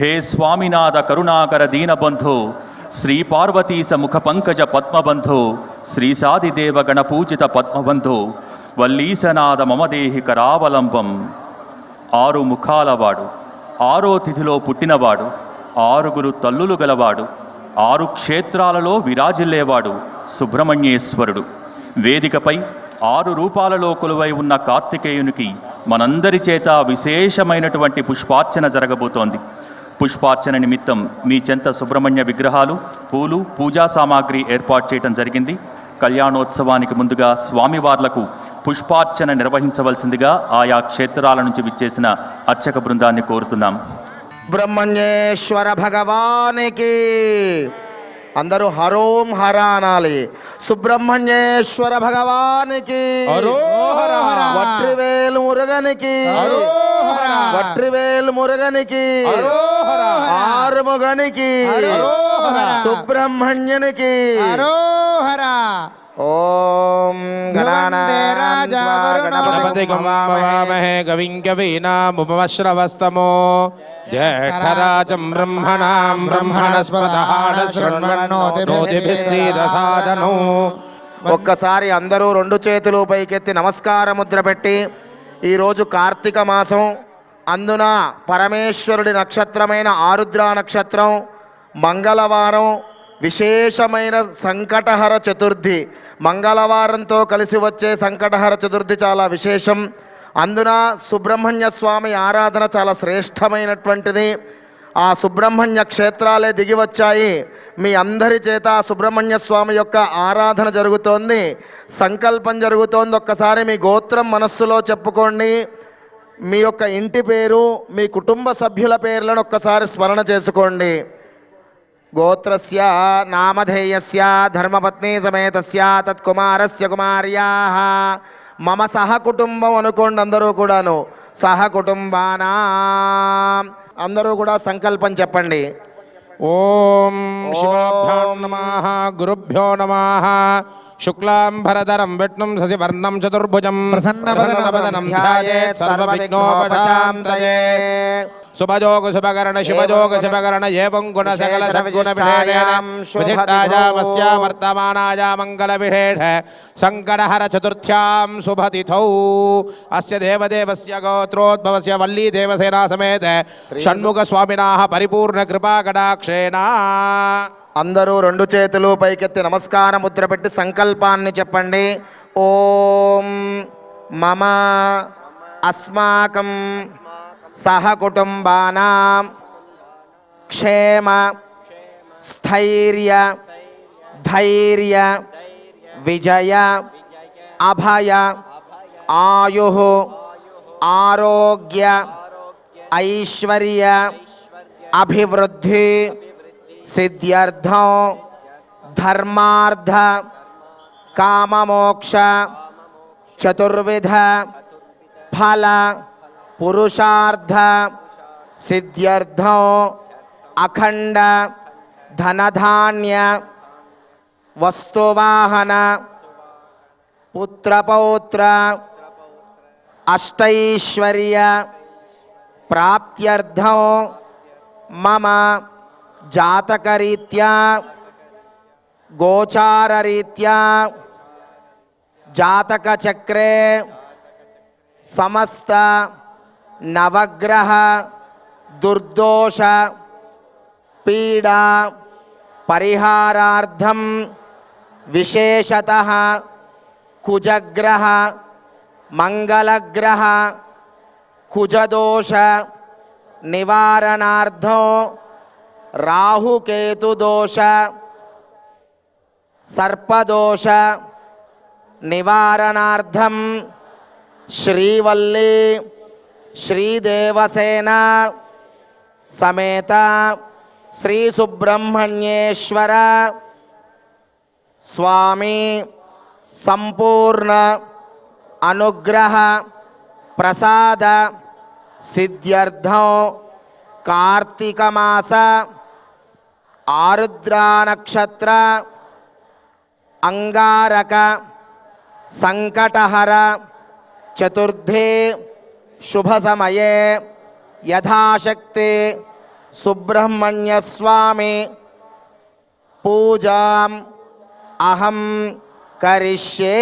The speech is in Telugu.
హే స్వామినాథ కరుణాకర దీనబంధు శ్రీ పార్వతీశ ముఖ పంకజ పద్మబంధు శ్రీసాదిదేవ గణపూజిత పద్మబంధు వల్లీశనాథ మమదేహి కరావలంబం ఆరు ముఖాలవాడు ఆరో తిథిలో పుట్టినవాడు ఆరుగురు తల్లులు గలవాడు ఆరు క్షేత్రాలలో విరాజిల్లేవాడు సుబ్రహ్మణ్యేశ్వరుడు వేదికపై ఆరు రూపాలలో కొలువై ఉన్న కార్తికేయునికి మనందరి చేత విశేషమైనటువంటి పుష్పార్చన జరగబోతోంది పుష్పార్చన నిమిత్తం మీ చెంత సుబ్రహ్మణ్య విగ్రహాలు పూలు పూజా సామాగ్రి ఏర్పాటు చేయడం జరిగింది. కళ్యాణోత్సవానికి ముందుగా స్వామివార్లకు పుష్పార్చన నిర్వహించవలసిందిగా ఆయా క్షేత్రాల నుంచి విచ్చేసిన అర్చక బృందాన్ని కోరుతున్నాం. బ్రహ్మణ్యేశ్వర భగవానికి అందరూ హరోం హర అనాలి సుబ్రహ్మణ్యేశ్వర భగవానికి. వట్రివేలు మురుగనికి వట్రివేలు మురుగనికి. ఆరుముగనికి. సుబ్రహ్మణ్యునికి ఓం గణపతిగం భవామహే కవిం కవీనాముపమశ్రవస్తమో జ్యేష్ఠరాజం బ్రహ్మణాం బ్రహ్మణస్పదానశృణ్వన్నోతిభిస్సీదసాదనో ఒక్కసారి అందరూ రెండు చేతులు పైకెత్తి నమస్కార ముద్ర పెట్టి ఈరోజు కార్తీక మాసం అందున పరమేశ్వరుడి నక్షత్రమైన ఆరుద్ర నక్షత్రం మంగళవారం విశేషమైన సంకటహర చతుర్థి. మంగళవారంతో కలిసి వచ్చే సంకటహర చతుర్థి చాలా విశేషం. అందున సుబ్రహ్మణ్య స్వామి ఆరాధన చాలా శ్రేష్టమైనటువంటిది. ఆ సుబ్రహ్మణ్య క్షేత్రాలే దిగి వచ్చాయి. మీ అందరి చేత ఆ సుబ్రహ్మణ్య స్వామి యొక్క ఆరాధన జరుగుతోంది. సంకల్పం జరుగుతోంది. ఒక్కసారి మీ గోత్రం మనస్సులో చెప్పుకోండి. మీ యొక్క ఇంటి పేరు మీ కుటుంబ సభ్యుల పేర్లను ఒక్కసారి స్మరణ చేసుకోండి. గోత్రస్య నామధేయస్య ధర్మపత్ని సమేతస్య తత్కుమారస్య కుమార్యా. మమ సహ కుటుంబం అనుకోండి అందరూ కూడాను. సహ కుటుంబానా. అందరూ కూడా సంకల్పం చెప్పండి. ओम शिवाभ्यां नमः गुरुभ्यो नमः। शुक्लां भरधरं विष्णुं शशिवर्णं चतुर्भुजं प्रसन्नवदनं ध्यायेत् सर्वविघ्नोपशान्तये। శుభజోగ శుభకరణ శుభజోగ శుభకరణ ఏవం గుణ సకల సద్గుణ విశిష్టాయామస్య వర్తమానాయ మంగళ విశేష సంకటహర చతుర్థ్యాం శుభతిథౌ అస్య దేవదేవస్య గోత్రోద్భవస్య వల్లీ దేవసేనా సమేత షణ్ముఖ స్వామినాః పరిపూర్ణ కృపా కటాక్షేణ అందరూ రెండు చేతులు పైకెత్తి నమస్కార ముద్ర పెట్టి సంకల్పాన్ని చెప్పండి. ఓం మమ అస్మాకం సహకుటుంబానాం. క్షేమ స్థైర్య ధైర్య విజయ అభయ ఆయు ఆరోగ్య ఐశ్వర్య అభివృద్ధి సిద్ధ్యర్థం ధర్మార్థ కామమోక్ష చతుర్విధ ఫల पुरुषार्थ सिद्ध्यर्थ अखंड धनधान्य वस्तुवाहन पुत्रपौत्र अष्टैश्वर्य प्राप्त्यर्थ मम जातकरीत्या गोचाररीत्या जातकचक्रे समस्त నవగ్రహ దుర్దోష పీడా పరిహారార్థం విశేషత కుజగ్రహ మంగళగ్రహ కుజదోష నివారణార్థం రాహుకేతుదోష సర్పదోష నివారణార్థం శ్రీవల్లీ శ్రీదేవసేన సమేత శ్రీ సుబ్రహ్మణ్యేశ్వర స్వామి సంపూర్ణ అనుగ్రహ ప్రసాద సిద్ధ్యర్థం కార్తీకమాస ఆరుద్రా నక్షత్ర అంగారక సంకటహర చతుర్థే शुभसमये यथाशक्ति सुब्रह्मण्यस्वामी पूजा अहम करिष्ये।